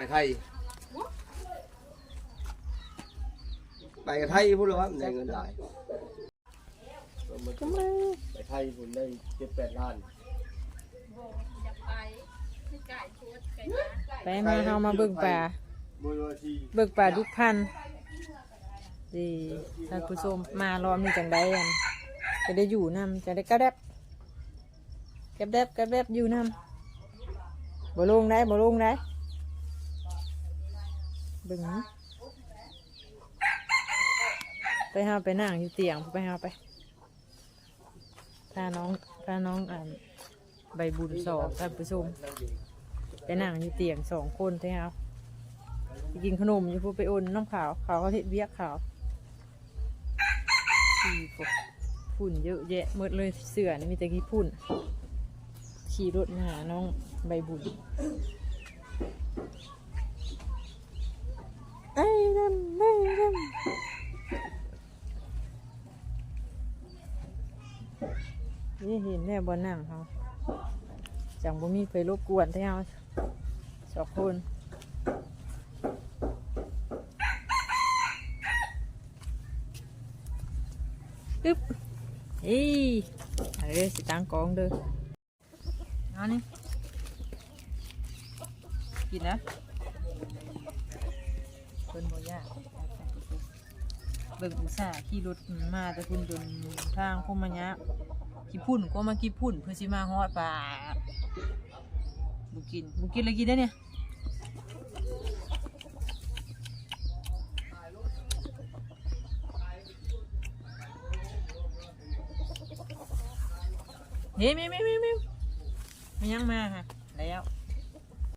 ไปไทย ไปกับไทยพูดเลยว่าได้เงินหลายไปไทยผมได้เจ็ดแปดล้านไปมาเฮามาเบิ่งป่าบนวันที่เบิ่งป่าดุกพันดีท่านผู้ชมมารอบนี้จังได้อันจะได้อยู่นำจะได้กระแดบกระแดบกระแดบอยู่นำบ่ลงได้บ่ลงได้ เบิ่งไปหาไปนั่งอยู่เตียงไปหาไปพาน้องพาน้องอ่านใบบุญสอบท่านผู้ชมไปนั่งอยู่เตียงสองคนใช่ไหมครับไปกินขนมอยู่พูไปโอนน้ำขาวขาวเขาเห็ดเบี้ยขาวขี่ฝุ่นเยอะแยะหมดเลยเสือนี่มีแต่ขี้ฝุ่นขี่รถมาหาน้องใบบุญไอ้ดำไอ้ดำ นี่เห็นแม่บนนั่งเขาจังบ่มีไปรบกวนที่เฮาสองคนอึ๊บเอ้ยเอ้ยสิตังกองเด้อเอานี่กินนะเพิ่นบ่ยาเบิ่งอุตส่าห์ขี่รถมาแต่คุณจนทางคมมายะ ขี่พุ่นก็มาขี่พุ่นเพื่อสิมาฮอดปลาบุกินบุกินอะไรกินได้เนี่ยเฮ้ยไม่ไม่ไม่ไม่ไม่ยังมาฮะแล้ว